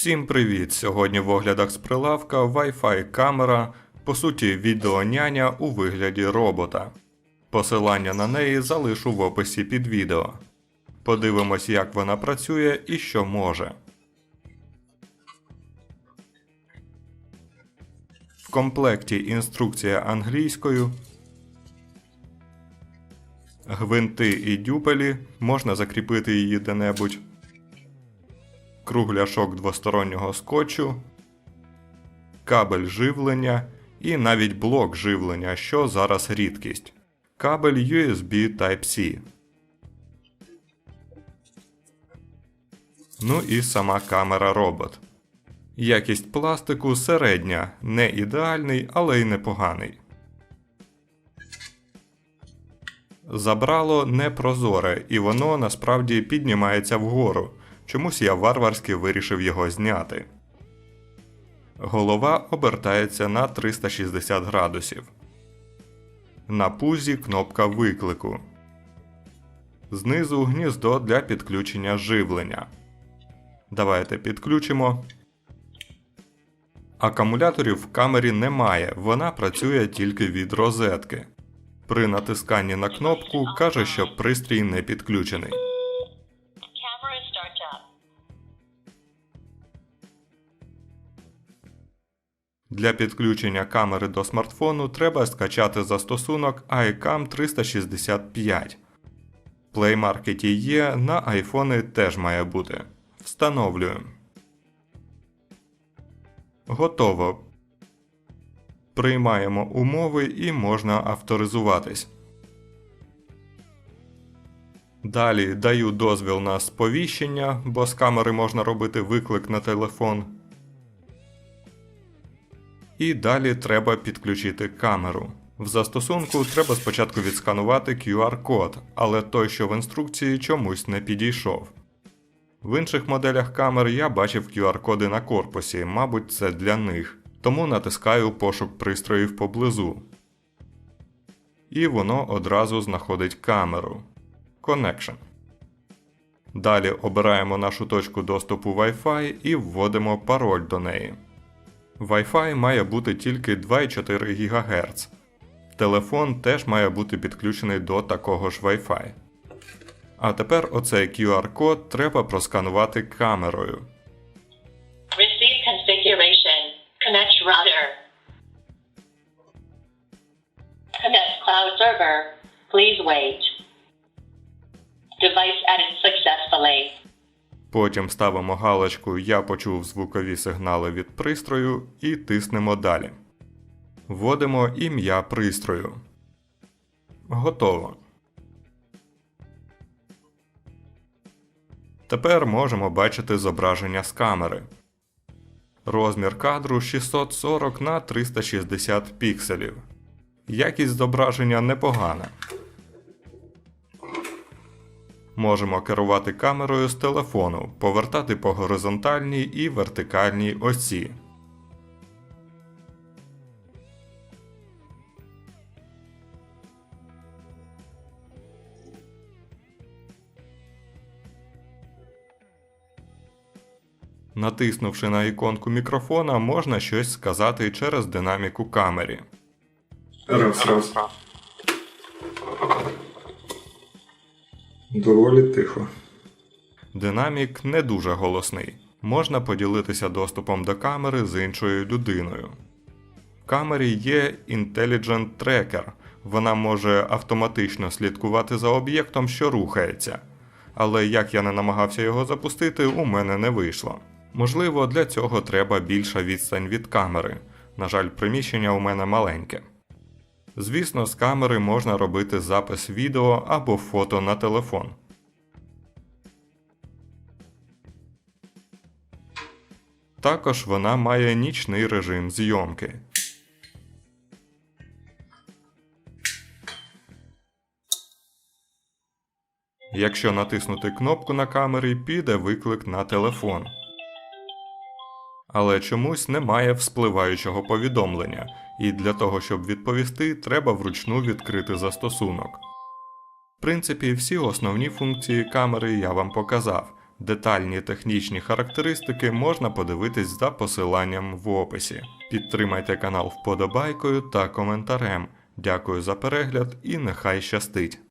Всім привіт! Сьогодні в оглядах з прилавка Wi-Fi камера, по суті, відеоняня у вигляді робота. Посилання на неї залишу в описі під відео. Подивимось, як вона працює і що може. В комплекті інструкція англійською. Гвинти і дюпелі можна закріпити її де-небудь кругляшок двостороннього скотчу, кабель живлення і навіть блок живлення, що зараз рідкість. Кабель USB Type-C. Ну і сама камера робот. Якість пластику середня, не ідеальний, але й непоганий. Забрало не прозоре, і воно насправді піднімається вгору. Чомусь я варварськи вирішив його зняти. Голова обертається на 360 градусів. На пузі кнопка виклику. Знизу гніздо для підключення живлення. Давайте підключимо. Акумуляторів в камері немає, вона працює тільки від розетки. При натисканні на кнопку каже, що пристрій не підключений. Для підключення камери до смартфону треба скачати застосунок iCam 365. В Play Market є, на айфони теж має бути. Встановлюємо. Готово. Приймаємо умови і можна авторизуватись. Далі даю дозвіл на сповіщення, бо з камери можна робити виклик на телефон. І далі треба підключити камеру. В застосунку треба спочатку відсканувати QR-код, але той, що в інструкції, чомусь не підійшов. В інших моделях камер я бачив QR-коди на корпусі, мабуть, це для них. Тому натискаю пошук пристроїв поблизу. І воно одразу знаходить камеру. Connection. Далі обираємо нашу точку доступу Wi-Fi і вводимо пароль до неї. Wi-Fi має бути тільки 2,4 ГГц. Телефон теж має бути підключений до такого ж Wi-Fi. А тепер оцей QR-код треба просканувати камерою. Receive configuration. Connect cloud server. Please wait. Device successfully. Потім ставимо галочку Я почув звукові сигнали від пристрою і тиснемо далі. Вводимо ім'я пристрою. Готово. Тепер можемо бачити зображення з камери. Розмір кадру 640 на 360 пікселів. Якість зображення непогана. Можемо керувати камерою з телефону, повертати по горизонтальній і вертикальній осі. Натиснувши на іконку мікрофона, можна щось сказати через динаміку камері. Раз, раз. Доволі тихо. Динамік не дуже голосний. Можна поділитися доступом до камери з іншою людиною. В камері є Intelligent Tracker. Вона може автоматично слідкувати за об'єктом, що рухається. Але як я не намагався його запустити, у мене не вийшло. Можливо, для цього треба більша відстань від камери. На жаль, приміщення у мене маленьке. Звісно, з камери можна робити запис відео або фото на телефон. Також вона має нічний режим зйомки. Якщо натиснути кнопку на камері, піде виклик на телефон. Але чомусь немає вспливаючого повідомлення, і для того, щоб відповісти, треба вручну відкрити застосунок. В принципі, всі основні функції камери я вам показав. Детальні технічні характеристики можна подивитись за посиланням в описі. Підтримайте канал вподобайкою та коментарем. Дякую за перегляд і нехай щастить!